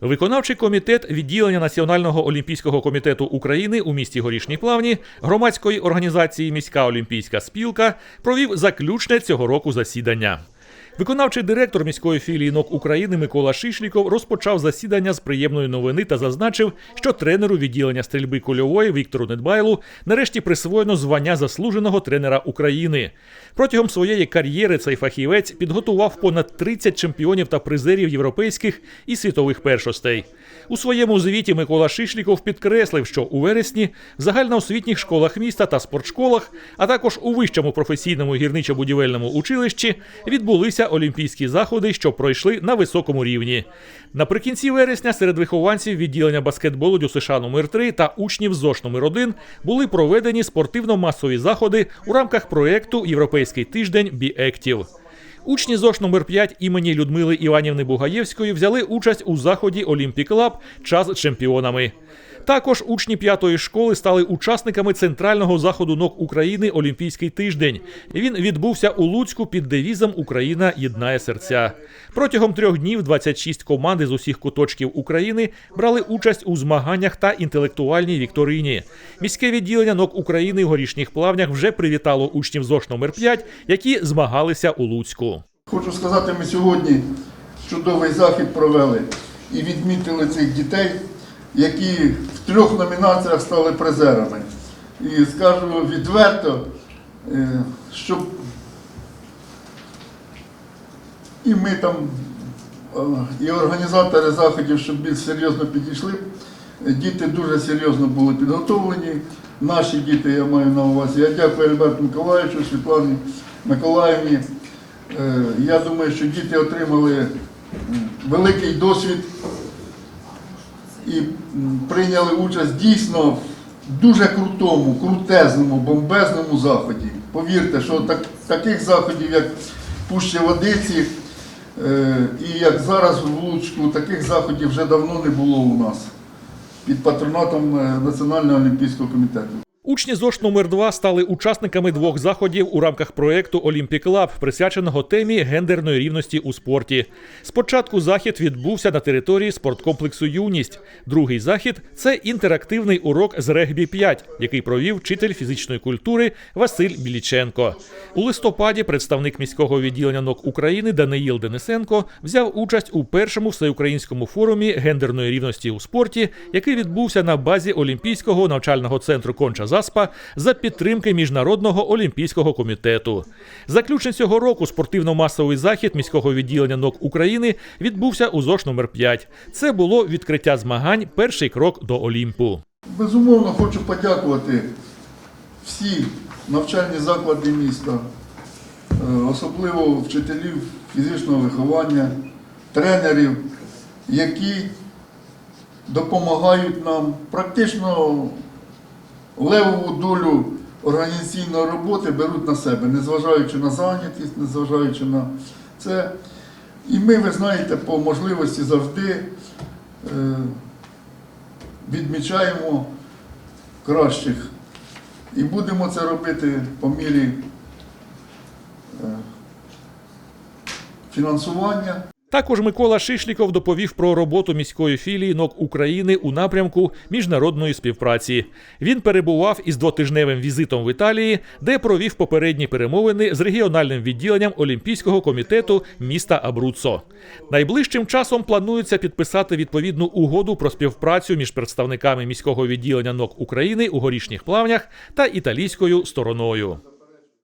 Виконавчий комітет відділення Національного олімпійського комітету України у місті Горішній Плавні громадської організації Міська олімпійська спілка провів заключне цього року засідання. Виконавчий директор міської філії НОК України Микола Шишліков розпочав засідання з приємної новини та зазначив, що тренеру відділення стрільби кульової Віктору Недбайлу нарешті присвоєно звання заслуженого тренера України. Протягом своєї кар'єри цей фахівець підготував понад 30 чемпіонів та призерів європейських і світових першостей. У своєму звіті Микола Шишліков підкреслив, що у вересні в загальноосвітніх школах міста та спортшколах, а також у вищому професійному гірничо-будівельному училищі відбулися олімпійські заходи, що пройшли на високому рівні. Наприкінці вересня серед вихованців відділення баскетболу ДЮСШ номер 3 та учнів ЗОШ номер 1 були проведені спортивно-масові заходи у рамках проєкту Європейський тиждень Біектів. Учні ЗОШ номер 5 імені Людмили Іванівни Бугаєвської взяли участь у заході Олімпік Лаб Час чемпіонами. Також учні п'ятої школи стали учасниками центрального заходу НОК України Олімпійський тиждень. Він відбувся у Луцьку під девізом Україна єднає серця. Протягом трьох днів 26 команд з усіх куточків України брали участь у змаганнях та інтелектуальній вікторині. Міське відділення НОК України в горішніх плавнях вже привітало учнів ЗОШ номер 5 які змагалися у Луцьку. Хочу сказати, ми сьогодні чудовий захід провели і відмітили цих дітей, які в трьох номінаціях стали призерами. І скажу відверто, е, щоб і ми там, е, і організатори заходів, щоб більш серйозно підійшли. Діти дуже серйозно були підготовлені. Наші діти, я маю на увазі. Я дякую Альберту Миколаївичу, Світлані Миколаївні. Е, Я думаю, що діти отримали великий досвід і прийняли участь дійсно в дуже крутому, крутезному, бомбезному заході. Повірте, що так, таких заходів, як Пуща Водиці е, і як зараз в Луцьку, таких заходів вже давно не було у нас під патронатом е, Національного олімпійського комітету. Учні ЗОШ номер 2 стали учасниками двох заходів у рамках проєкту Олімпік Лаб, присвяченого темі гендерної рівності у спорті. Спочатку захід відбувся на території спорткомплексу Юність. Другий захід це інтерактивний урок з регбі 5 який провів вчитель фізичної культури Василь Біліченко. У листопаді представник міського відділення НОК України Даниїл Денисенко взяв участь у першому всеукраїнському форумі гендерної рівності у спорті, який відбувся на базі Олімпійського навчального центру Конча Заспа за підтримки Міжнародного олімпійського комітету. Заключний цього року спортивно-масовий захід міського відділення НОК України відбувся у ЗОШ номер 5 Це було відкриття змагань, перший крок до Олімпу. Безумовно, хочу подякувати всі навчальні заклади міста, е, особливо вчителів фізичного виховання, тренерів, які допомагають нам практично левову долю організаційної роботи беруть на себе, незважаючи на зайнятість, незважаючи на це. І ми, ви знаєте, по можливості завжди е, відмічаємо кращих. І будемо це робити по мірі е, фінансування. Також Микола Шишліков доповів про роботу міської філії НОК України у напрямку міжнародної співпраці. Він перебував із двотижневим візитом в Італії, де провів попередні перемовини з регіональним відділенням Олімпійського комітету міста Абруццо. Найближчим часом планується підписати відповідну угоду про співпрацю між представниками міського відділення НОК України у горішніх плавнях та італійською стороною.